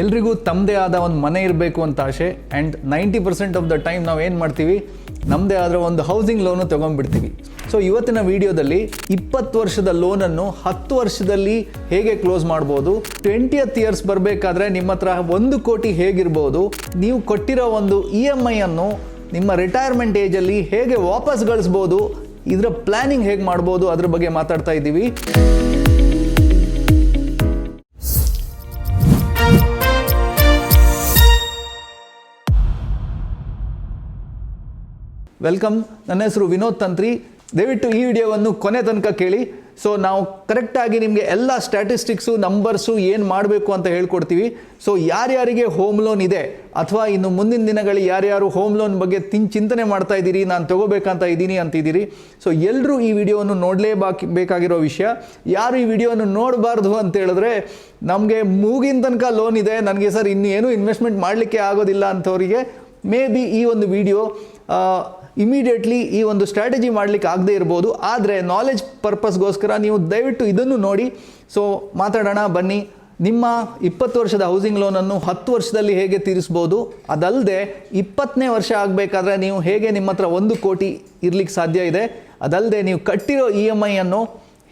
ಎಲ್ರಿಗೂ ತಮ್ಮದೇ ಆದ ಒಂದು ಮನೆ ಇರಬೇಕು ಅಂತ ಆಸೆ. And ninety percent of the time ನಾವು ಏನು ಮಾಡ್ತೀವಿ? ನಮ್ಮದೇ ಆದ ಒಂದು ಹೌಸಿಂಗ್ ಲೋನು ತೊಗೊಂಡ್ಬಿಡ್ತೀವಿ. ಸೊ ಇವತ್ತಿನ ವಿಡಿಯೋದಲ್ಲಿ ಇಪ್ಪತ್ತು ವರ್ಷದ ಲೋನನ್ನು ಹತ್ತು ವರ್ಷದಲ್ಲಿ ಹೇಗೆ ಕ್ಲೋಸ್ ಮಾಡ್ಬೋದು? ಟ್ವೆಂಟಿಯತ್ ಇಯರ್ಸ್ ಬರಬೇಕಾದ್ರೆ ನಿಮ್ಮ ಹತ್ರ ಒಂದು ಕೋಟಿ ಹೇಗಿರ್ಬೋದು? ನೀವು ಕೊಟ್ಟಿರೋ ಒಂದು ಇ ಎಂ ಐಯನ್ನು ನಿಮ್ಮ ರಿಟೈರ್ಮೆಂಟ್ ಏಜಲ್ಲಿ ಹೇಗೆ ವಾಪಸ್ ಗಳಿಸ್ಬೋದು? ಇದರ ಪ್ಲಾನಿಂಗ್ ಹೇಗೆ ಮಾಡ್ಬೋದು? ಅದ್ರ ಬಗ್ಗೆ ಮಾತಾಡ್ತಾ ಇದ್ದೀವಿ. ವೆಲ್ಕಮ್ ನನ್ನ ಹೆಸರು ವಿನೋದ್ ತಂತ್ರಿ. ದಯವಿಟ್ಟು ಈ ವಿಡಿಯೋವನ್ನು ಕೊನೆ ತನಕ ಕೇಳಿ. ಸೊ ನಾವು ಕರೆಕ್ಟಾಗಿ ನಿಮಗೆ ಎಲ್ಲ ಸ್ಟ್ಯಾಟಿಸ್ಟಿಕ್ಸು ನಂಬರ್ಸು ಏನು ಮಾಡಬೇಕು ಅಂತ ಹೇಳ್ಕೊಡ್ತೀವಿ. ಸೊ ಯಾರ್ಯಾರಿಗೆ ಹೋಮ್ ಲೋನ್ ಇದೆ ಅಥವಾ ಇನ್ನು ಮುಂದಿನ ದಿನಗಳಲ್ಲಿ ಯಾರ್ಯಾರು ಹೋಮ್ ಲೋನ್ ಬಗ್ಗೆ ತಿನ್, ಚಿಂತನೆ ಮಾಡ್ತಾ ಇದ್ದೀರಿ, ನಾನು ತೊಗೋಬೇಕಂತ ಇದ್ದೀನಿ ಅಂತಿದ್ದೀರಿ. ಸೊ ಎಲ್ಲರೂ ಈ ವಿಡಿಯೋವನ್ನು ನೋಡಲೇಬಾಕಿ, ಬೇಕಾಗಿರೋ ವಿಷಯ. ಯಾರು ಈ ವಿಡಿಯೋವನ್ನು ನೋಡಬಾರ್ದು ಅಂತ ಹೇಳಿದ್ರೆ, ನಮಗೆ ಮೂಗಿನ ತನಕ ಲೋನ್ ಇದೆ. ನನಗೆ ಸರ್ ಇನ್ನೇನು ಇನ್ವೆಸ್ಟ್ಮೆಂಟ್ ಮಾಡಲಿಕ್ಕೆ ಆಗೋದಿಲ್ಲ ಅಂಥವರಿಗೆ ಮೇ ಬಿ ಈ ಒಂದು ವಿಡಿಯೋ ಇಮಿಡಿಯೇಟ್ಲಿ ಈ ಒಂದು ಸ್ಟ್ರಾಟಜಿ ಮಾಡಲಿಕ್ಕೆ ಆಗದೇ ಇರ್ಬೋದು. ಆದರೆ ನಾಲೆಜ್ ಪರ್ಪಸ್ಗೋಸ್ಕರ ನೀವು ದಯವಿಟ್ಟು ಇದನ್ನು ನೋಡಿ. ಸೊ ಮಾತಾಡೋಣ, ಬನ್ನಿ. ನಿಮ್ಮ ಇಪ್ಪತ್ತು ವರ್ಷದ ಹೌಸಿಂಗ್ ಲೋನನ್ನು ಹತ್ತು ವರ್ಷದಲ್ಲಿ ಹೇಗೆ ತೀರಿಸ್ಬೋದು? ಅದಲ್ಲದೆ ಇಪ್ಪತ್ತನೇ ವರ್ಷ ಆಗಬೇಕಾದ್ರೆ ನೀವು ಹೇಗೆ ನಿಮ್ಮ ಹತ್ರ ಒಂದು ಕೋಟಿ ಇರಲಿಕ್ಕೆ ಸಾಧ್ಯ ಇದೆ? ಅದಲ್ಲದೆ ನೀವು ಕಟ್ಟಿರೋ ಇ ಎಂ ಐಯನ್ನು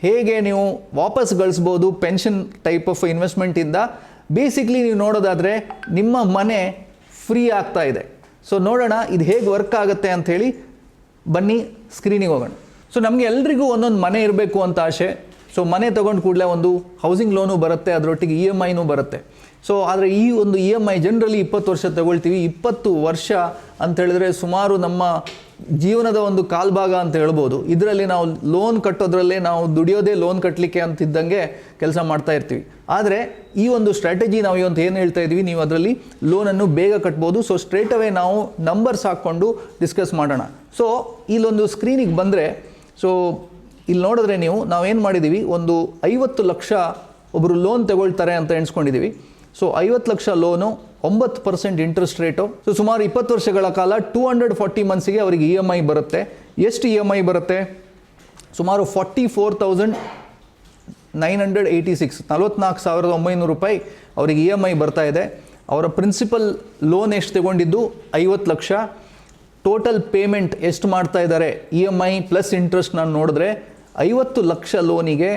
ಹೇಗೆ ನೀವು ವಾಪಸ್ ಗಳಿಸ್ಬೋದು? ಪೆನ್ಷನ್ ಟೈಪ್ ಆಫ್ ಇನ್ವೆಸ್ಟ್ಮೆಂಟಿಂದ ಬೇಸಿಕ್ಲಿ ನೀವು ನೋಡೋದಾದರೆ ನಿಮ್ಮ ಮನೆ ಫ್ರೀ ಆಗ್ತಾ ಇದೆ. ಸೊ ನೋಡೋಣ ಇದು ಹೇಗೆ ವರ್ಕ್ ಆಗುತ್ತೆ ಅಂಥೇಳಿ ಬನ್ನಿ ಸ್ಕ್ರೀನಿಗೆ ಹೋಗೋಣ. ಸೊ ನಮಗೆ ಎಲ್ರಿಗೂ ಒಂದೊಂದು ಮನೆ ಇರಬೇಕು ಅಂತ ಆಸೆ. ಸೊ ಮನೆ ತೊಗೊಂಡು ಕೂಡಲೇ ಒಂದು ಹೌಸಿಂಗ್ ಲೋನು ಬರುತ್ತೆ, ಅದರೊಟ್ಟಿಗೆ ಇ ಎಂ ಐನೂ ಬರುತ್ತೆ. ಸೊ ಆದರೆ ಈ ಒಂದು ಇ ಎಂ ಐ ಜನರಲಿ ಇಪ್ಪತ್ತು ವರ್ಷ ತಗೊಳ್ತೀವಿ. ಇಪ್ಪತ್ತು ವರ್ಷ ಅಂತ ಹೇಳಿದ್ರೆ ಸುಮಾರು ನಮ್ಮ ಜೀವನದ ಒಂದು ಕಾಲ್ಭಾಗ ಅಂತ ಹೇಳ್ಬೋದು. ಇದರಲ್ಲಿ ನಾವು ಲೋನ್ ಕಟ್ಟೋದ್ರಲ್ಲೇ ನಾವು ದುಡಿಯೋದೇ ಲೋನ್ ಕಟ್ಟಲಿಕ್ಕೆ ಅಂತಿದ್ದಂಗೆ ಕೆಲಸ ಮಾಡ್ತಾ ಇರ್ತೀವಿ. ಆದರೆ ಈ ಒಂದು ಸ್ಟ್ರಾಟಜಿ ನಾವು ಇವತ್ತು ಏನು ಹೇಳ್ತಾ ಇದ್ದೀವಿ ನೀವು ಅದರಲ್ಲಿ ಲೋನನ್ನು ಬೇಗ ಕಟ್ಬೋದು. ಸೊ ಸ್ಟ್ರೇಟ್ ಅವೇ ನಾವು ನಂಬರ್ಸ್ ಹಾಕ್ಕೊಂಡು ಡಿಸ್ಕಸ್ ಮಾಡೋಣ. ಸೊ ಇಲ್ಲೊಂದು ಸ್ಕ್ರೀನಿಗೆ ಬಂದರೆ ಸೊ ಇಲ್ಲಿ ನೋಡಿದ್ರೆ ನೀವು ನಾವೇನು ಮಾಡಿದ್ದೀವಿ ಒಂದು ಐವತ್ತು ಲಕ್ಷ ಒಬ್ಬರು ಲೋನ್ ತಗೊಳ್ತಾರೆ ಅಂತ ಎಣಿಸ್ಕೊಂಡಿದ್ದೀವಿ ಸೊ ಐವತ್ತು ಲಕ್ಷ ಲೋನು ಒಂಬತ್ತು ಪರ್ಸೆಂಟ್ ಇಂಟ್ರೆಸ್ಟ್ ರೇಟು ಸೊ ಸುಮಾರು ಇಪ್ಪತ್ತು ವರ್ಷಗಳ ಕಾಲ ಟೂ ಹಂಡ್ರೆಡ್ ಫಾರ್ಟಿ ಮಂತ್ಸಿಗೆ ಅವರಿಗೆ ಇ ಎಂ ಐ ಬರುತ್ತೆ. ಎಷ್ಟು ಇ ಎಂ ಐ ಬರುತ್ತೆ? ಸುಮಾರು forty four thousand nine hundred eighty six ನಲ್ವತ್ನಾಲ್ಕು ಸಾವಿರದ ಒಂಬೈನೂರು ರೂಪಾಯಿ ಅವರಿಗೆ ಇ ಎಂ ಐ ಬರ್ತಾ ಇದೆ. ಅವರ ಪ್ರಿನ್ಸಿಪಲ್ ಲೋನ್ ಎಷ್ಟು ತಗೊಂಡಿದ್ದು? ಐವತ್ತು ಲಕ್ಷ. ಟೋಟಲ್ ಪೇಮೆಂಟ್ ಎಷ್ಟು ಮಾಡ್ತಾ ಇದ್ದಾರೆ? E M I plus interest ನಾನು ನೋಡಿದ್ರೆ ಐವತ್ತು ಲಕ್ಷ ಲೋನಿಗೆ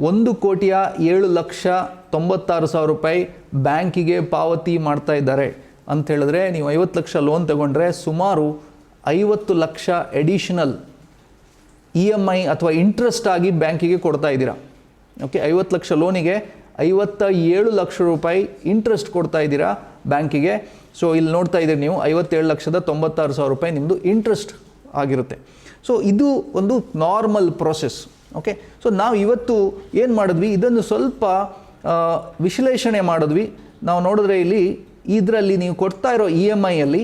ಒಂದು ಕೋಟಿಯ ಏಳು ಲಕ್ಷ ತೊಂಬತ್ತಾರು ಸಾವಿರ ರೂಪಾಯಿ ಬ್ಯಾಂಕಿಗೆ ಪಾವತಿ ಮಾಡ್ತಾ ಇದ್ದಾರೆ. ಅಂತ ಹೇಳಿದ್ರೆ ನೀವು ಐವತ್ತು ಲಕ್ಷ ಲೋನ್ ತಗೊಂಡ್ರೆ ಸುಮಾರು ಐವತ್ತು lakh additional E M I ಅಥವಾ ಇಂಟ್ರೆಸ್ಟ್ ಆಗಿ ಬ್ಯಾಂಕಿಗೆ ಕೊಡ್ತಾ ಇದ್ದೀರಾ. ಓಕೆ ಐವತ್ತು ಲಕ್ಷ ಲೋನಿಗೆ ಐವತ್ತ ಏಳು ಲಕ್ಷ ರೂಪಾಯಿ ಇಂಟ್ರೆಸ್ಟ್ ಕೊಡ್ತಾ ಇದ್ದೀರಾ ಬ್ಯಾಂಕಿಗೆ. ಸೊ ಇಲ್ಲಿ ನೋಡ್ತಾ ಇದ್ದೀರಿ ನೀವು ಐವತ್ತೇಳು ಲಕ್ಷದ ತೊಂಬತ್ತಾರು ಸಾವಿರ ರೂಪಾಯಿ ನಿಮ್ಮದು ಇಂಟ್ರೆಸ್ಟ್ ಆಗಿರುತ್ತೆ. ಸೊ ಇದು ಒಂದು ನಾರ್ಮಲ್ ಪ್ರೊಸೆಸ್ ಓಕೆ ಸೊ ನಾವು ಇವತ್ತು ಏನು ಮಾಡಿದ್ವಿ? ಇದನ್ನು ಸ್ವಲ್ಪ ವಿಶ್ಲೇಷಣೆ ಮಾಡಿದ್ವಿ. ನಾವು ನೋಡಿದ್ರೆ ಇಲ್ಲಿ, ಇದರಲ್ಲಿ ನೀವು ಕೊಡ್ತಾ ಇರೋ ಇ ಎಂ ಐಯಲ್ಲಿ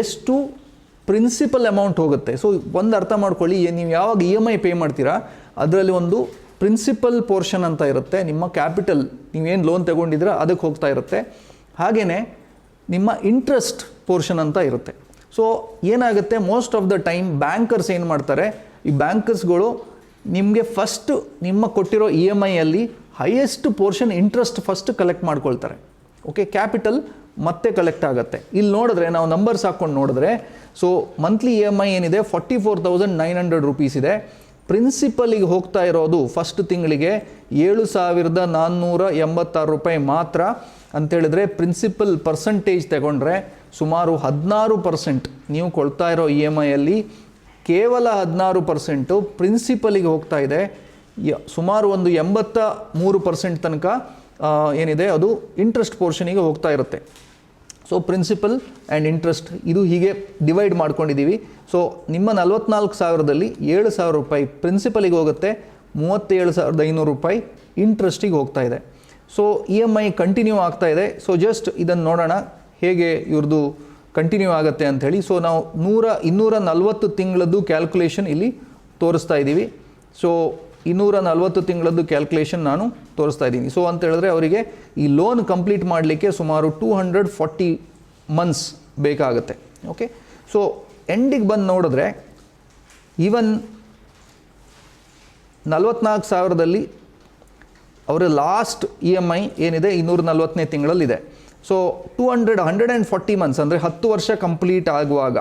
ಎಷ್ಟು ಪ್ರಿನ್ಸಿಪಲ್ ಅಮೌಂಟ್ ಹೋಗುತ್ತೆ. ಸೊ ಒಂದು ಅರ್ಥ ಮಾಡ್ಕೊಳ್ಳಿ. ನೀವು ಯಾವಾಗ ಇ ಎಂ ಐ ಪೇ ಮಾಡ್ತೀರಾ, ಅದರಲ್ಲಿ ಒಂದು ಪ್ರಿನ್ಸಿಪಲ್ ಪೋರ್ಷನ್ ಅಂತ ಇರುತ್ತೆ. ನಿಮ್ಮ ಕ್ಯಾಪಿಟಲ್ ನೀವೇನು ಲೋನ್ ತಗೊಂಡಿದ್ದೀರಾ, ಅದಕ್ಕೆ ಹೋಗ್ತಾ ಇರುತ್ತೆ. ಹಾಗೆಯೇ ನಿಮ್ಮ ಇಂಟ್ರೆಸ್ಟ್ ಪೋರ್ಷನ್ ಅಂತ ಇರುತ್ತೆ. ಸೊ ಏನಾಗುತ್ತೆ? Most of the time bankers ಏನು ಮಾಡ್ತಾರೆ? ಈ ಬ್ಯಾಂಕರ್ಸ್ಗಳು ನಿಮಗೆ ಫಸ್ಟು ನಿಮ್ಮ ಕೊಟ್ಟಿರೋ E M ಐಯಲ್ಲಿ highest portion interest first collect ಮಾಡ್ಕೊಳ್ತಾರೆ. ಓಕೆ ಕ್ಯಾಪಿಟಲ್ ಮತ್ತೆ ಕಲೆಕ್ಟ್ ಆಗುತ್ತೆ. ಇಲ್ಲಿ ನೋಡಿದ್ರೆ, ನಾವು ನಂಬರ್ಸ್ ಹಾಕ್ಕೊಂಡು ನೋಡಿದ್ರೆ so monthly E M I ಏನಿದೆ? Forty four thousand nine hundred rupees ಇದೆ ಪ್ರಿನ್ಸಿಪಲಿಗೆ ಹೋಗ್ತಾ ಇರೋದು ಫಸ್ಟ್ ತಿಂಗಳಿಗೆ ಏಳು ಸಾವಿರದ ನಾನ್ನೂರ ಎಂಬತ್ತಾರು ರೂಪಾಯಿ ಮಾತ್ರ ಅಂತೇಳಿದ್ರೆ ಪ್ರಿನ್ಸಿಪಲ್ ಪರ್ಸಂಟೇಜ್ ತಗೊಂಡ್ರೆ ಸುಮಾರು ಹದಿನಾರು ಪರ್ಸೆಂಟ್ ನೀವು ಕೊಳ್ತಾ ಇರೋ ಇ ಎಂ ಐಯಲ್ಲಿ ಕೇವಲ ಹದಿನಾರು ಪರ್ಸೆಂಟು ಪ್ರಿನ್ಸಿಪಲಿಗೆ ಹೋಗ್ತಾ ಇದೆ. ಸುಮಾರು ಒಂದು ಎಂಬತ್ತ ಮೂರು ಪರ್ಸೆಂಟ್ ತನಕ ಏನಿದೆ, ಅದು ಇಂಟ್ರೆಸ್ಟ್ ಪೋರ್ಷನಿಗೆ ಹೋಗ್ತಾ ಇರುತ್ತೆ. ಸೊ ಪ್ರಿನ್ಸಿಪಲ್ ಆ್ಯಂಡ್ ಇಂಟ್ರೆಸ್ಟ್ ಇದು ಹೀಗೆ ಡಿವೈಡ್ ಮಾಡ್ಕೊಂಡಿದ್ದೀವಿ. ಸೊ ನಿಮ್ಮ ನಲ್ವತ್ನಾಲ್ಕು ಸಾವಿರದಲ್ಲಿ ಏಳು ಸಾವಿರ ರೂಪಾಯಿ ಪ್ರಿನ್ಸಿಪಲಿಗೆ ಹೋಗುತ್ತೆ, ಮೂವತ್ತೇಳು ಸಾವಿರದ ಐನೂರು ರೂಪಾಯಿ ಇಂಟ್ರೆಸ್ಟಿಗೆ ಹೋಗ್ತಾ ಇದೆ. So E M I continue ಆಗ್ತಾ ಇದೆ. ಸೊ ಜಸ್ಟ್ ಇದನ್ನು ನೋಡೋಣ, ಹೇಗೆ ಇವ್ರದ್ದು ಕಂಟಿನ್ಯೂ ಆಗುತ್ತೆ ಅಂಥೇಳಿ. ಸೊ ನಾವು ನೂರ, ಇನ್ನೂರ ನಲ್ವತ್ತು ತಿಂಗಳದ್ದು ಕ್ಯಾಲ್ಕುಲೇಷನ್ ಇಲ್ಲಿ ತೋರಿಸ್ತಾ ಇದ್ದೀವಿ. ಸೊ ಇನ್ನೂರ ನಲವತ್ತು ತಿಂಗಳದ್ದು ಕ್ಯಾಲ್ಕುಲೇಷನ್ ನಾನು ತೋರಿಸ್ತಾ ಇದ್ದೀನಿ. ಸೊ ಅಂತ ಹೇಳಿದ್ರೆ ಅವರಿಗೆ ಈ ಲೋನ್ ಕಂಪ್ಲೀಟ್ ಮಾಡಲಿಕ್ಕೆ ಸುಮಾರು ಟೂ ಹಂಡ್ರೆಡ್ ಫಾರ್ಟಿ ಮಂತ್ಸ್ ಬೇಕಾಗುತ್ತೆ. ಓಕೆ ಸೊ ಎಂಡಿಗೆ ಬಂದು ನೋಡಿದ್ರೆ ಈವನ್ ನಲ್ವತ್ನಾಲ್ಕು ಸಾವಿರದಲ್ಲಿ ಅವರ ಲಾಸ್ಟ್ ಇ ಎಂ ಐ ಏನಿದೆ? ಇನ್ನೂರ ನಲ್ವತ್ತನೇ ತಿಂಗಳಲ್ಲಿದೆ. So two hundred hundred and forty months ಅಂದರೆ ಹತ್ತು ವರ್ಷ ಕಂಪ್ಲೀಟ್ ಆಗುವಾಗ,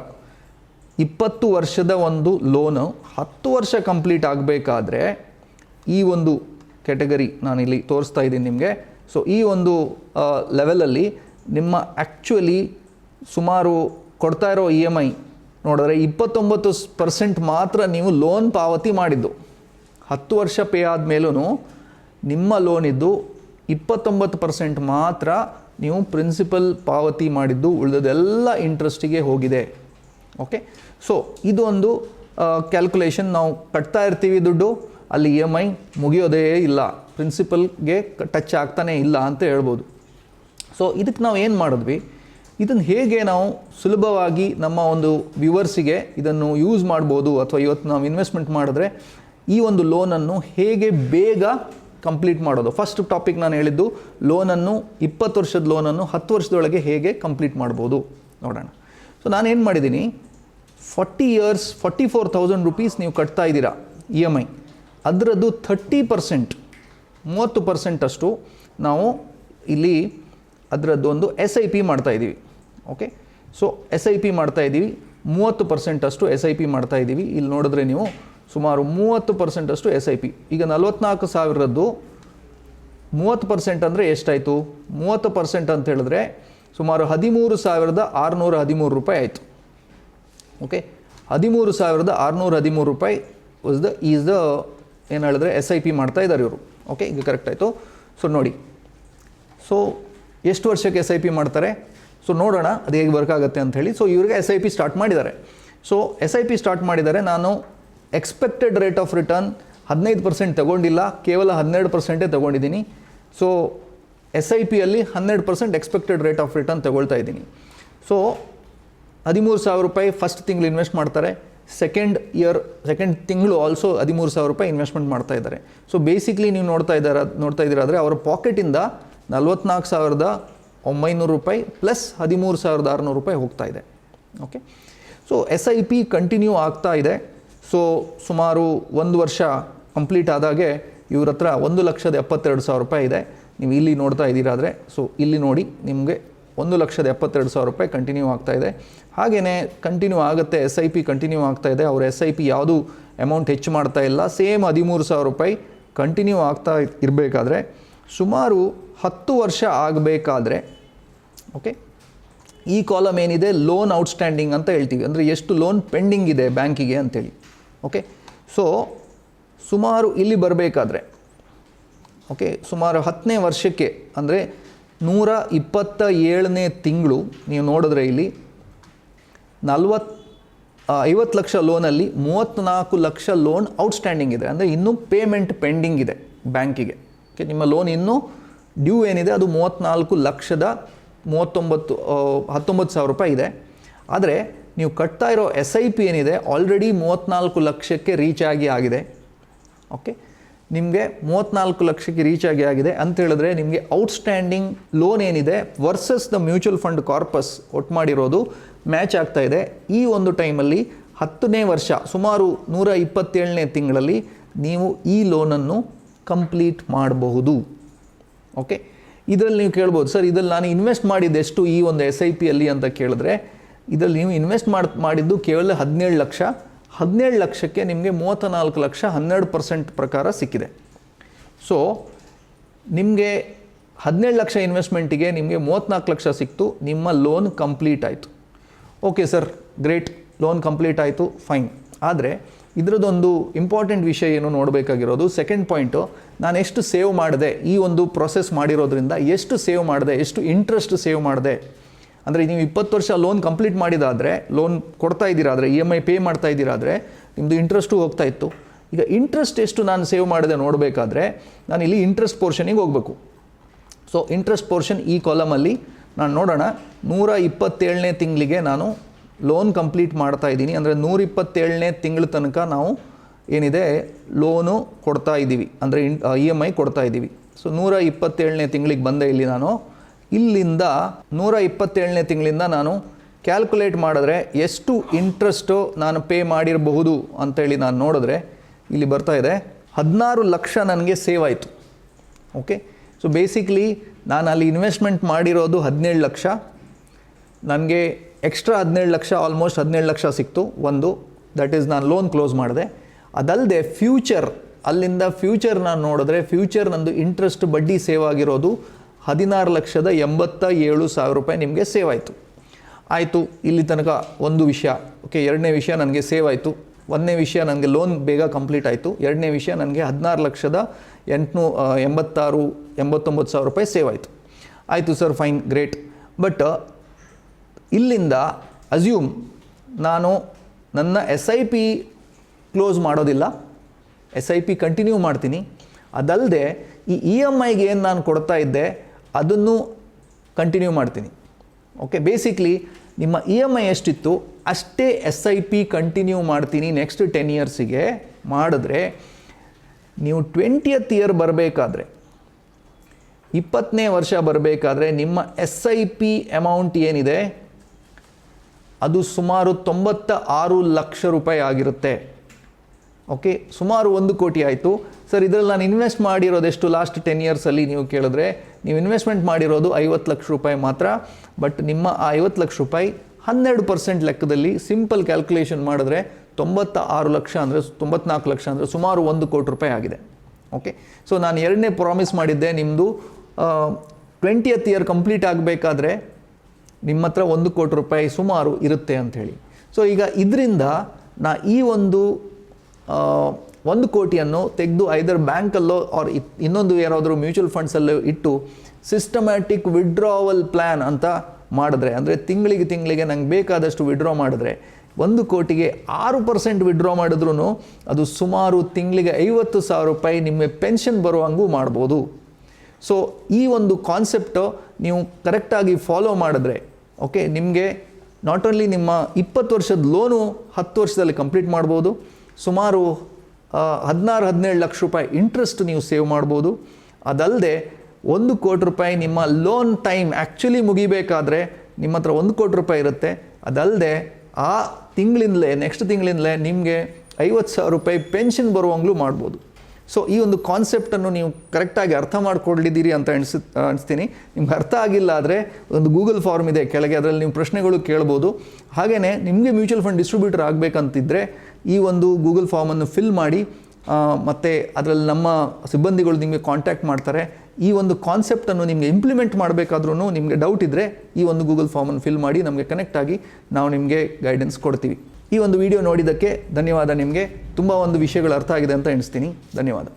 ಇಪ್ಪತ್ತು ವರ್ಷದ ಒಂದು ಲೋನು ಹತ್ತು ವರ್ಷ ಕಂಪ್ಲೀಟ್ ಆಗಬೇಕಾದ್ರೆ ಈ ಒಂದು ಕ್ಯಾಟಗರಿ ನಾನು ಇಲ್ಲಿ ತೋರಿಸ್ತಾ ಇದ್ದೀನಿ ನಿಮಗೆ. ಸೊ ಈ ಒಂದು ಲೆವೆಲಲ್ಲಿ ನಿಮ್ಮ ಆ್ಯಕ್ಚುಲಿ ಸುಮಾರು ಕೊಡ್ತಾ ಇರೋ ಇ ಎಂ ಐ ನೋಡಿದ್ರೆ ಇಪ್ಪತ್ತೊಂಬತ್ತು ಪರ್ಸೆಂಟ್ ಮಾತ್ರ ನೀವು ಲೋನ್ ಪಾವತಿ ಮಾಡಿದ್ದು. ಹತ್ತು ವರ್ಷ ಪೇ ಆದಮೇಲೂ ನಿಮ್ಮ ಲೋನಿದ್ದು ಇಪ್ಪತ್ತೊಂಬತ್ತು ಪರ್ಸೆಂಟ್ ಮಾತ್ರ ನೀವು ಪ್ರಿನ್ಸಿಪಲ್ ಪಾವತಿ ಮಾಡಿದ್ದು ಉಳಿದದೆಲ್ಲ ಇಂಟ್ರೆಸ್ಟಿಗೆ ಹೋಗಿದೆ. ಓಕೆ ಸೊ ಇದೊಂದು ಕ್ಯಾಲ್ಕುಲೇಷನ್ ನಾವು ಕಟ್ತಾ ಇರ್ತೀವಿ ದುಡ್ಡು, ಅಲ್ಲಿ ಇ ಎಂ ಐ ಮುಗಿಯೋದೇ ಇಲ್ಲ. ಪ್ರಿನ್ಸಿಪಲ್ಗೆ ಟಚ್ ಆಗ್ತಾನೇ ಇಲ್ಲ ಅಂತ ಹೇಳ್ಬೋದು. ಸೊ ಇದಕ್ಕೆ ನಾವು ಏನು ಮಾಡಿದ್ವಿ? ಇದನ್ನು ಹೇಗೆ ನಾವು ಸುಲಭವಾಗಿ ನಮ್ಮ ಒಂದು ವ್ಯೂವರ್ಸಿಗೆ ಇದನ್ನು ಯೂಸ್ ಮಾಡ್ಬೋದು, ಅಥವಾ ಇವತ್ತು ನಾವು ಇನ್ವೆಸ್ಟ್ಮೆಂಟ್ ಮಾಡಿದ್ರೆ, ಈ ಒಂದು ಲೋನನ್ನು ಹೇಗೆ ಬೇಗ ಕಂಪ್ಲೀಟ್ ಮಾಡೋದು. ಫಸ್ಟ್ ಟಾಪಿಕ್ ನಾನು ಹೇಳಿದ್ದು ಲೋನನ್ನು ಇಪ್ಪತ್ತು ವರ್ಷದ ಲೋನನ್ನು ಹತ್ತು ವರ್ಷದೊಳಗೆ ಹೇಗೆ ಕಂಪ್ಲೀಟ್ ಮಾಡ್ಬೋದು? ನೋಡೋಣ. ಸೊ ನಾನೇನು ಮಾಡಿದ್ದೀನಿ? Forty years forty four thousand rupees ನೀವು ಕಟ್ತಾ ಇದ್ದೀರಾ ಇ ಎಂ ಐ ಅದರದ್ದು ಥರ್ಟಿ ಪರ್ಸೆಂಟ್ ಮೂವತ್ತು ಪರ್ಸೆಂಟಷ್ಟು ನಾವು ಇಲ್ಲಿ ಅದರದ್ದು ಒಂದು ಎಸ್ ಐ ಪಿ ಮಾಡ್ತಾ ಇದ್ದೀವಿ. Okay so S I P ಮಾಡ್ತಾ ಇದ್ದೀವಿ, ಮೂವತ್ತು ಪರ್ಸೆಂಟಷ್ಟು ಎಸ್ ಐ ಪಿ ಮಾಡ್ತಾ ಇದ್ದೀವಿ. ಇಲ್ಲಿ ನೋಡಿದ್ರೆ ನೀವು ಸುಮಾರು ಮೂವತ್ತು ಪರ್ಸೆಂಟಷ್ಟು ಎಸ್ ಐ ಪಿ ಈಗ ನಲ್ವತ್ನಾಲ್ಕು ಸಾವಿರದ್ದು ಮೂವತ್ತು ಪರ್ಸೆಂಟ್ ಅಂದರೆ ಎಷ್ಟಾಯಿತು? ಮೂವತ್ತು ಪರ್ಸೆಂಟ್ ಅಂತ ಹೇಳಿದ್ರೆ ಸುಮಾರು ಹದಿಮೂರು ಸಾವಿರದ ಆರುನೂರ ಹದಿಮೂರು ರೂಪಾಯಿ ಆಯಿತು. ಓಕೆ ಹದಿಮೂರು ಸಾವಿರದ ಆರುನೂರ ಹದಿಮೂರು ರೂಪಾಯಿ ವಾಸ್ ದ ಈಸ್ ದ ಏನು ಹೇಳಿದ್ರೆ ಎಸ್ ಐ ಪಿ ಮಾಡ್ತಾ ಇದ್ದಾರೆ ಇವರು. ಓಕೆ ಈಗ ಕರೆಕ್ಟ್ ಆಯಿತು. ಸೊ ನೋಡಿ. ಸೊ ಎಷ್ಟು ವರ್ಷಕ್ಕೆ ಎಸ್ ಐ ಪಿ ಮಾಡ್ತಾರೆ? ಸೊ ನೋಡೋಣ. ಅದು ಹೇಗೆ ವರ್ಕ್ ಆಗುತ್ತೆ ಅಂತ ಹೇಳಿ. ಸೊ ಇವರಿಗೆ ಎಸ್ ಐ ಪಿ ಸ್ಟಾರ್ಟ್ ಮಾಡಿದ್ದಾರೆ. So S I P start ಮಾಡಿದ್ದಾರೆ. ನಾನು ಎಕ್ಸ್ಪೆಕ್ಟೆಡ್ ರೇಟ್ ಆಫ್ ರಿಟರ್ನ್ ಹದಿನೈದು ಪರ್ಸೆಂಟ್ ತೊಗೊಂಡಿಲ್ಲ, ಕೇವಲ ಹನ್ನೆರಡು ಪರ್ಸೆಂಟೇ ತೊಗೊಂಡಿದ್ದೀನಿ. ಸೊ ಎಸ್ ಐ ಪಿಯಲ್ಲಿ ಹನ್ನೆರಡು percent expected rate of return ತೊಗೊಳ್ತಾ ಇದ್ದೀನಿ. ಸೊ ಹದಿಮೂರು ಸಾವಿರ ರೂಪಾಯಿ ಫಸ್ಟ್ ತಿಂಗಳು ಇನ್ವೆಸ್ಟ್ ಮಾಡ್ತಾರೆ. ಸೆಕೆಂಡ್ ಇಯರ್ ಸೆಕೆಂಡ್ ತಿಂಗಳು ಆಲ್ಸೋ ಹದಿಮೂರು ಸಾವಿರ ರೂಪಾಯಿ ಇನ್ವೆಸ್ಟ್ಮೆಂಟ್ ಮಾಡ್ತಾ ಇದ್ದಾರೆ. ಸೊ ಬೇಸಿಕ್ಲಿ ನೀವು ನೋಡ್ತಾ ಇದ್ದಾರೆ, ನೋಡ್ತಾ ಇದ್ದೀರಾದರೆ ಅವರ ಪಾಕೆಟಿಂದ ನಲ್ವತ್ನಾಲ್ಕು ಸಾವಿರದ ಒಂಬೈನೂರು ರೂಪಾಯಿ ಪ್ಲಸ್ ಹದಿಮೂರು ಸಾವಿರದ ಆರುನೂರು ರೂಪಾಯಿ ಹೋಗ್ತಾ ಇದೆ. Okay so S I P continue ಆಗ್ತಾ ಇದೆ. ಸೊ ಸುಮಾರು ಒಂದು ವರ್ಷ ಕಂಪ್ಲೀಟ್ ಆದಾಗೆ ಇವ್ರ ಹತ್ರ ಒಂದು ಲಕ್ಷದ ಎಪ್ಪತ್ತೆರಡು ಸಾವಿರ ರೂಪಾಯಿ ಇದೆ. ನೀವು ಇಲ್ಲಿ ನೋಡ್ತಾ ಇದ್ದೀರಾದರೆ ಸೊ ಇಲ್ಲಿ ನೋಡಿ ನಿಮಗೆ ಒಂದು ಲಕ್ಷದ ಎಪ್ಪತ್ತೆರಡು ಸಾವಿರ ರೂಪಾಯಿ ಕಂಟಿನ್ಯೂ ಆಗ್ತಾ ಇದೆ. ಹಾಗೆಯೇ ಕಂಟಿನ್ಯೂ ಆಗುತ್ತೆ ಎಸ್ ಐ ಪಿ ಕಂಟಿನ್ಯೂ ಆಗ್ತಾ ಇದೆ. ಅವ್ರ ಎಸ್ ಐ ಪಿ ಯಾವುದು ಅಮೌಂಟ್ ಹೆಚ್ಚು ಮಾಡ್ತಾ ಇಲ್ಲ ಸೇಮ್ ಹದಿಮೂರು ಸಾವಿರ ರೂಪಾಯಿ ಕಂಟಿನ್ಯೂ ಆಗ್ತಾ ಇರಬೇಕಾದ್ರೆ, ಸುಮಾರು ಹತ್ತು ವರ್ಷ ಆಗಬೇಕಾದ್ರೆ ಓಕೆ ಈ ಕಾಲಮ್ ಏನಿದೆ? ಲೋನ್ ಔಟ್ಸ್ಟ್ಯಾಂಡಿಂಗ್ ಅಂತ ಹೇಳ್ತೀವಿ. ಅಂದರೆ ಎಷ್ಟು ಲೋನ್ ಪೆಂಡಿಂಗ್ ಇದೆ ಬ್ಯಾಂಕಿಗೆ ಅಂತೇಳಿ. ಓಕೆ ಸೊ ಸುಮಾರು ಇಲ್ಲಿ ಬರಬೇಕಾದ್ರೆ ಓಕೆ ಸುಮಾರು ಹತ್ತನೇ ವರ್ಷಕ್ಕೆ, ಅಂದರೆ ನೂರ ಇಪ್ಪತ್ತ ಏಳನೇ ತಿಂಗಳು, ನೀವು ನೋಡಿದ್ರೆ ಇಲ್ಲಿ ನಲ್ವತ್ತು ಐವತ್ತು ಲಕ್ಷ ಲೋನಲ್ಲಿ ಮೂವತ್ತ್ನಾಲ್ಕು ಲಕ್ಷ ಲೋನ್ ಔಟ್ಸ್ಟ್ಯಾಂಡಿಂಗ್ ಇದೆ. ಅಂದರೆ ಇನ್ನೂ ಪೇಮೆಂಟ್ ಪೆಂಡಿಂಗ್ ಇದೆ ಬ್ಯಾಂಕಿಗೆ. ಓಕೆ ನಿಮ್ಮ ಲೋನ್ ಇನ್ನೂ ಡ್ಯೂ ಏನಿದೆ, ಅದು ಮೂವತ್ತ್ನಾಲ್ಕು ಲಕ್ಷದ ಮೂವತ್ತೊಂಬತ್ತು ಹತ್ತೊಂಬತ್ತು ಸಾವಿರ ರೂಪಾಯಿ ಇದೆ. ಆದರೆ ನೀವು ಕಟ್ತಾ ಇರೋ ಎಸ್ ಐ ಪಿ ಏನಿದೆ ಆಲ್ರೆಡಿ ಮೂವತ್ತ್ನಾಲ್ಕು ಲಕ್ಷಕ್ಕೆ ರೀಚ್ ಆಗಿ ಆಗಿದೆ. ಓಕೆ ನಿಮಗೆ ಮೂವತ್ತ್ನಾಲ್ಕು ಲಕ್ಷಕ್ಕೆ ರೀಚ್ ಆಗಿ ಆಗಿದೆ ಅಂತ ಹೇಳಿದ್ರೆ ನಿಮಗೆ ಔಟ್ಸ್ಟ್ಯಾಂಡಿಂಗ್ ಲೋನ್ ಏನಿದೆ versus the mutual fund corpus ಒಟ್ಟು ಮಾಡಿರೋದು ಮ್ಯಾಚ್ ಆಗ್ತಾ ಇದೆ. ಈ ಒಂದು ಟೈಮಲ್ಲಿ ಹತ್ತನೇ ವರ್ಷ, ಸುಮಾರು ನೂರ ಇಪ್ಪತ್ತೇಳನೇ ತಿಂಗಳಲ್ಲಿ ನೀವು ಈ ಲೋನನ್ನು ಕಂಪ್ಲೀಟ್ ಮಾಡಬಹುದು. ಓಕೆ ಇದರಲ್ಲಿ ನೀವು ಕೇಳ್ಬೋದು, ಸರ್, ಇದರಲ್ಲಿ ನಾನು ಇನ್ವೆಸ್ಟ್ ಮಾಡಿದ್ದೆಷ್ಟು ಈ ಒಂದು ಎಸ್ ಐ ಪಿಯಲ್ಲಿ ಅಂತ ಕೇಳಿದ್ರೆ ಇದರಲ್ಲಿ ನೀವು ಇನ್ವೆಸ್ಟ್ ಮಾಡಿ, ಮಾಡಿದ್ದು ಕೇವಲ ಹದಿನೇಳು ಲಕ್ಷ. ಹದಿನೇಳು ಲಕ್ಷಕ್ಕೆ ನಿಮಗೆ ಮೂವತ್ತ ನಾಲ್ಕು ಲಕ್ಷ ಹನ್ನೆರಡು ಪರ್ಸೆಂಟ್ ಪ್ರಕಾರ ಸಿಕ್ಕಿದೆ. ಸೊ ನಿಮಗೆ ಹದಿನೇಳು ಲಕ್ಷ ಇನ್ವೆಸ್ಟ್ಮೆಂಟಿಗೆ ನಿಮಗೆ ಮೂವತ್ತ್ನಾಲ್ಕು ಲಕ್ಷ ಸಿಕ್ತು. ನಿಮ್ಮ ಲೋನ್ ಕಂಪ್ಲೀಟ್ ಆಯಿತು. Okay sir great loan complete ಆಯಿತು. ಫೈನ್ ಆದರೆ, ಇದರದೊಂದು ಇಂಪಾರ್ಟೆಂಟ್ ವಿಷಯ ಏನು ನೋಡಬೇಕಾಗಿರೋದು? ಸೆಕೆಂಡ್ ಪಾಯಿಂಟು ನಾನು ಎಷ್ಟು ಸೇವ್ ಮಾಡಿದೆ ಈ ಒಂದು ಪ್ರೊಸೆಸ್ ಮಾಡಿರೋದ್ರಿಂದ, ಎಷ್ಟು ಸೇವ್ ಮಾಡಿದೆ, ಎಷ್ಟು ಇಂಟ್ರೆಸ್ಟ್ ಸೇವ್ ಮಾಡಿದೆ ಅಂದರೆ ನೀವು ಇಪ್ಪತ್ತು ವರ್ಷ ಲೋನ್ ಕಂಪ್ಲೀಟ್ ಮಾಡಿದಾದರೆ ಲೋನ್ ಕೊಡ್ತಾ ಇದ್ದೀರಾದರೆ ಇ ಎಂ ಐ ಪೇ ಮಾಡ್ತಾ ಇದ್ದೀರಾದರೆ ನಿಮ್ಮದು ಇಂಟ್ರೆಸ್ಟು ಹೋಗ್ತಾ ಇತ್ತು. ಈಗ ಇಂಟ್ರೆಸ್ಟ್ ಎಷ್ಟು ನಾನು ಸೇವ್ ಮಾಡಿದೆ ನೋಡಬೇಕಾದ್ರೆ, ನಾನು ಇಲ್ಲಿ ಇಂಟ್ರೆಸ್ಟ್ ಪೋರ್ಷನಿಗೆ ಹೋಗಬೇಕು. ಸೊ ಇಂಟ್ರೆಸ್ಟ್ ಪೋರ್ಷನ್ ಈ ಕಾಲಮಲ್ಲಿ ನಾನು ನೋಡೋಣ. ನೂರ ಇಪ್ಪತ್ತೇಳನೇ ತಿಂಗಳಿಗೆ ನಾನು ಲೋನ್ ಕಂಪ್ಲೀಟ್ ಮಾಡ್ತಾ ಇದ್ದೀನಿ. ಅಂದರೆ ನೂರಿಪ್ಪತ್ತೇಳನೇ ತಿಂಗಳ ತನಕ ನಾವು ಏನಿದೆ ಲೋನು ಕೊಡ್ತಾ ಇದ್ದೀವಿ. ಅಂದರೆ ಇ ಎಂ ಐ ಕೊಡ್ತಾ ಇದ್ದೀವಿ. ಸೊ ನೂರ ಇಪ್ಪತ್ತೇಳನೇ ತಿಂಗಳಿಗೆ ಬಂದೆ ಇಲ್ಲಿ ನಾನು. ಇಲ್ಲಿಂದ ನೂರ ಇಪ್ಪತ್ತೇಳನೇ ತಿಂಗಳಿಂದ ನಾನು ಕ್ಯಾಲ್ಕುಲೇಟ್ ಮಾಡಿದ್ರೆ ಎಷ್ಟು ಇಂಟ್ರೆಸ್ಟು ನಾನು ಪೇ ಮಾಡಿರಬಹುದು ಅಂತೇಳಿ ನಾನು ನೋಡಿದ್ರೆ ಇಲ್ಲಿ ಬರ್ತಾ ಇದೆ. ಹದಿನಾರು ಲಕ್ಷ ನನಗೆ ಸೇವ್ ಆಯಿತು. ಓಕೆ? ಸೊ ಬೇಸಿಕ್ಲಿ ನಾನು ಅಲ್ಲಿ ಇನ್ವೆಸ್ಟ್ಮೆಂಟ್ ಮಾಡಿರೋದು ಹದಿನೇಳು ಲಕ್ಷ. ನನಗೆ ಎಕ್ಸ್ಟ್ರಾ ಹದಿನೇಳು ಲಕ್ಷ ಆಲ್ಮೋಸ್ಟ್ ಹದಿನೇಳು ಲಕ್ಷ ಸಿಕ್ತು ಒಂದು. ದಟ್ ಈಸ್ ನಾನು ಲೋನ್ ಕ್ಲೋಸ್ ಮಾಡಿದೆ. ಅದಲ್ಲದೆ ಫ್ಯೂಚರ್ ಅಲ್ಲಿಂದ ಫ್ಯೂಚರ್ ನಾನು ನೋಡಿದ್ರೆ ಫ್ಯೂಚರ್ ನಂದು ಇಂಟ್ರೆಸ್ಟ್ ಬಡ್ಡಿ ಸೇವ್ ಆಗಿರೋದು ಹದಿನಾರು ಲಕ್ಷದ ಎಂಬತ್ತ ಏಳು ಸಾವಿರ ರೂಪಾಯಿ ನಿಮಗೆ ಸೇವ್ ಆಯಿತು. ಆಯಿತು, ಇಲ್ಲಿ ತನಕ ಒಂದು ವಿಷಯ ಓಕೆ ಎರಡನೇ ವಿಷಯ ನನಗೆ ಸೇವ್ ಆಯಿತು. ಒಂದನೇ ವಿಷಯ ನನಗೆ ಲೋನ್ ಬೇಗ ಕಂಪ್ಲೀಟ್ ಆಯಿತು. ಎರಡನೇ ವಿಷಯ ನನಗೆ ಹದಿನಾರು ಲಕ್ಷದ ಎಂಟುನೂ ಎಂಬತ್ತಾರು, ಎಂಬತ್ತೊಂಬತ್ತು ಸಾವಿರ ರೂಪಾಯಿ ಸೇವ್ ಆಯಿತು. ಆಯಿತು ಸರ್ ಫೈನ್ ಗ್ರೇಟ್ ಬಟ್ ಇಲ್ಲಿಂದ ಅಸ್ಯೂಮ್ ನಾನು ನನ್ನ ಎಸ್ ಐ ಪಿ ಕ್ಲೋಸ್ ಮಾಡೋದಿಲ್ಲ. ಎಸ್ ಐ ಪಿ ಕಂಟಿನ್ಯೂ ಮಾಡ್ತೀನಿ. ಅದಲ್ಲದೆ ಈ ಇ ಎಂ ಐಗೆ ಏನು ನಾನು ಕೊಡ್ತಾ ಇದ್ದೆ? ಅದನ್ನು ಕಂಟಿನ್ಯೂ ಮಾಡ್ತೀನಿ. ಓಕೆ ಬೇಸಿಕ್ಲಿ ನಿಮ್ಮ ಇ ಎಂ ಐ ಎಷ್ಟಿತ್ತು, ಅಷ್ಟೇ ಎಸ್ ಐ ಪಿ ಕಂಟಿನ್ಯೂ ಮಾಡ್ತೀನಿ ನೆಕ್ಸ್ಟ್ ಟೆನ್ ಇಯರ್ಸಿಗೆ ಮಾಡಿದ್ರೆ ನೀವು ಟ್ವೆಂಟಿಯತ್ ಇಯರ್ ಬರಬೇಕಾದ್ರೆ, ಇಪ್ಪತ್ತನೇ ವರ್ಷ ಬರಬೇಕಾದ್ರೆ ನಿಮ್ಮ ಎಸ್ ಐ ಪಿ ಅಮೌಂಟ್ ಏನಿದೆ, ಅದು ಸುಮಾರು ತೊಂಬತ್ತ ಆರು ಲಕ್ಷ ರೂಪಾಯಿ ಆಗಿರುತ್ತೆ. ಓಕೆ ಸುಮಾರು ಒಂದು ಕೋಟಿ ಆಯಿತು. ಸರ್ ಇದರಲ್ಲಿ ನಾನು ಇನ್ವೆಸ್ಟ್ ಮಾಡಿರೋದೆಷ್ಟು ಲಾಸ್ಟ್ ಟೆನ್ ಇಯರ್ಸಲ್ಲಿ ನೀವು ಕೇಳಿದ್ರೆ ನೀವು ಇನ್ವೆಸ್ಟ್ಮೆಂಟ್ ಮಾಡಿರೋದು ಐವತ್ತು ಲಕ್ಷ ರೂಪಾಯಿ ಮಾತ್ರ ಬಟ್ ನಿಮ್ಮ ಆ ಐವತ್ತು ಲಕ್ಷ ರೂಪಾಯಿ ಹನ್ನೆರಡು ಪರ್ಸೆಂಟ್ ಲೆಕ್ಕದಲ್ಲಿ ಸಿಂಪಲ್ ಕ್ಯಾಲ್ಕುಲೇಷನ್ ಮಾಡಿದ್ರೆ ತೊಂಬತ್ತ ಆರು ಲಕ್ಷ ಅಂದರೆ ತೊಂಬತ್ನಾಲ್ಕು ಲಕ್ಷ ಅಂದರೆ ಸುಮಾರು ಒಂದು ಕೋಟಿ ರೂಪಾಯಿ ಆಗಿದೆ. ಓಕೆ ಸೊ ನಾನು ಎರಡನೇ ಪ್ರಾಮಿಸ್ ಮಾಡಿದ್ದೆ ನಿಮ್ಮದು ಟ್ವೆಂಟಿಯತ್ ಇಯರ್ ಕಂಪ್ಲೀಟ್ ಆಗಬೇಕಾದ್ರೆ ನಿಮ್ಮ ಹತ್ರ ಒಂದು ಕೋಟಿ ರೂಪಾಯಿ ಸುಮಾರು ಇರುತ್ತೆ ಅಂಥೇಳಿ ಸೊ ಈಗ ಇದರಿಂದ ನಾ ಈ ಒಂದು ಒಂದು ಕೋಟಿಯನ್ನು ತೆಗೆದು ಐದರ್ ಬ್ಯಾಂಕಲ್ಲೋ ಆರ್ ಇನ್ನೊಂದು ಏನಾದರೂ ಮ್ಯೂಚುವಲ್ ಫಂಡ್ಸಲ್ಲೋ ಇಟ್ಟು ಸಿಸ್ಟಮ್ಯಾಟಿಕ್ ವಿಡ್ರಾವಲ್ ಪ್ಲ್ಯಾನ್ ಅಂತ ಮಾಡಿದ್ರೆ, ಅಂದರೆ ತಿಂಗಳಿಗೆ ತಿಂಗಳಿಗೆ ನಂಗೆ ಬೇಕಾದಷ್ಟು ವಿಡ್ರಾ ಮಾಡಿದ್ರೆ, ಒಂದು ಕೋಟಿಗೆ ಆರು ಪರ್ಸೆಂಟ್ ವಿಡ್ರಾ ಮಾಡಿದ್ರೂ ಅದು ಸುಮಾರು ತಿಂಗಳಿಗೆ ಐವತ್ತು ಸಾವಿರ ರೂಪಾಯಿ ನಿಮಗೆ ಪೆನ್ಷನ್ ಬರುವಂಗೂ ಮಾಡ್ಬೋದು. ಸೊ ಈ ಒಂದು ಕಾನ್ಸೆಪ್ಟು ನೀವು ಕರೆಕ್ಟಾಗಿ ಫಾಲೋ ಮಾಡಿದ್ರೆ ಓಕೆ ನಿಮಗೆ ನಾಟ್ ಓನ್ಲಿ ನಿಮ್ಮ ಇಪ್ಪತ್ತು ವರ್ಷದ ಲೋನು ಹತ್ತು ವರ್ಷದಲ್ಲಿ ಕಂಪ್ಲೀಟ್ ಮಾಡ್ಬೋದು, ಸುಮಾರು ಹದಿನಾರು, ಹದಿನೇಳು ಲಕ್ಷ ರೂಪಾಯಿ ಇಂಟ್ರೆಸ್ಟ್ ನೀವು ಸೇವ್ ಮಾಡ್ಬೋದು. ಅದಲ್ಲದೆ ಒಂದು ಕೋಟಿ ರೂಪಾಯಿ ನಿಮ್ಮ ಲೋನ್ ಟೈಮ್ ಆ್ಯಕ್ಚುಲಿ ಮುಗಿಬೇಕಾದ್ರೆ ನಿಮ್ಮ ಹತ್ರ ಒಂದು ಕೋಟಿ ರೂಪಾಯಿ ಇರುತ್ತೆ. ಅದಲ್ಲದೆ ಆ ತಿಂಗಳಿಂದಲೇ ನೆಕ್ಸ್ಟ್ ತಿಂಗಳಿಂದಲೇ ನಿಮಗೆ ಐವತ್ತು ಸಾವಿರ ರೂಪಾಯಿ ಪೆನ್ಷನ್ ಬರುವಂಗ್ಲೂ ಮಾಡ್ಬೋದು. ಸೊ ಈ ಒಂದು ಕಾನ್ಸೆಪ್ಟನ್ನು ನೀವು ಕರೆಕ್ಟಾಗಿ ಅರ್ಥ ಮಾಡ್ಕೊಂಡಿದ್ದೀರಿ ಅಂತ ಅನಿಸ್ ಅನಿಸ್ತೀನಿ. ನಿಮ್ಗೆ ಅರ್ಥ ಆಗಿಲ್ಲ ಆದರೆ ಒಂದು ಗೂಗಲ್ ಫಾರ್ಮ್ ಇದೆ. ಕೆಳಗೆ ಅದರಲ್ಲಿ ನೀವು ಪ್ರಶ್ನೆಗಳು ಕೇಳ್ಬೋದು. ಹಾಗೆಯೇ ನಿಮಗೆ ಮ್ಯೂಚುವಲ್ ಫಂಡ್ ಡಿಸ್ಟ್ರಿಬ್ಯೂಟರ್ ಆಗಬೇಕಂತಿದ್ದರೆ ಈ ಒಂದು ಗೂಗಲ್ ಫಾರ್ಮನ್ನು ಫಿಲ್ ಮಾಡಿ ಮತ್ತು ಅದರಲ್ಲಿ ನಮ್ಮ ಸಿಬ್ಬಂದಿಗಳು ನಿಮಗೆ ಕಾಂಟ್ಯಾಕ್ಟ್ ಮಾಡ್ತಾರೆ. ಈ ಒಂದು ಕಾನ್ಸೆಪ್ಟನ್ನು ನಿಮಗೆ ಇಂಪ್ಲಿಮೆಂಟ್ ಮಾಡಬೇಕಾದ್ರೂ ನಿಮಗೆ ಡೌಟ್ ಇದ್ದರೆ ಈ ಒಂದು ಗೂಗಲ್ ಫಾರ್ಮನ್ನು ಫಿಲ್ ಮಾಡಿ ನಮಗೆ ಕನೆಕ್ಟ್ ಆಗಿ ನಾವು ನಿಮಗೆ ಗೈಡೆನ್ಸ್ ಕೊಡ್ತೀವಿ. ಈ ಒಂದು ವಿಡಿಯೋ ನೋಡಿದ್ದಕ್ಕೆ ಧನ್ಯವಾದ ನಿಮಗೆ. ತುಂಬ ಒಂದು ವಿಷಯಗಳು ಅರ್ಥ ಆಗಿದೆ ಅಂತ ಎಣಿಸ್ತೀನಿ. ಧನ್ಯವಾದ.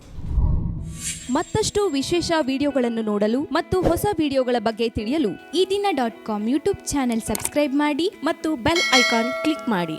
ಮತ್ತಷ್ಟು ವಿಶೇಷ ವಿಡಿಯೋಗಳನ್ನು ನೋಡಲು ಮತ್ತು ಹೊಸ ವಿಡಿಯೋಗಳ ಬಗ್ಗೆ ತಿಳಿಯಲು Ee Dina dot com YouTube channel subscribe ಮಾಡಿ ಮತ್ತು ಬೆಲ್ ಐಕಾನ್ ಕ್ಲಿಕ್ ಮಾಡಿ.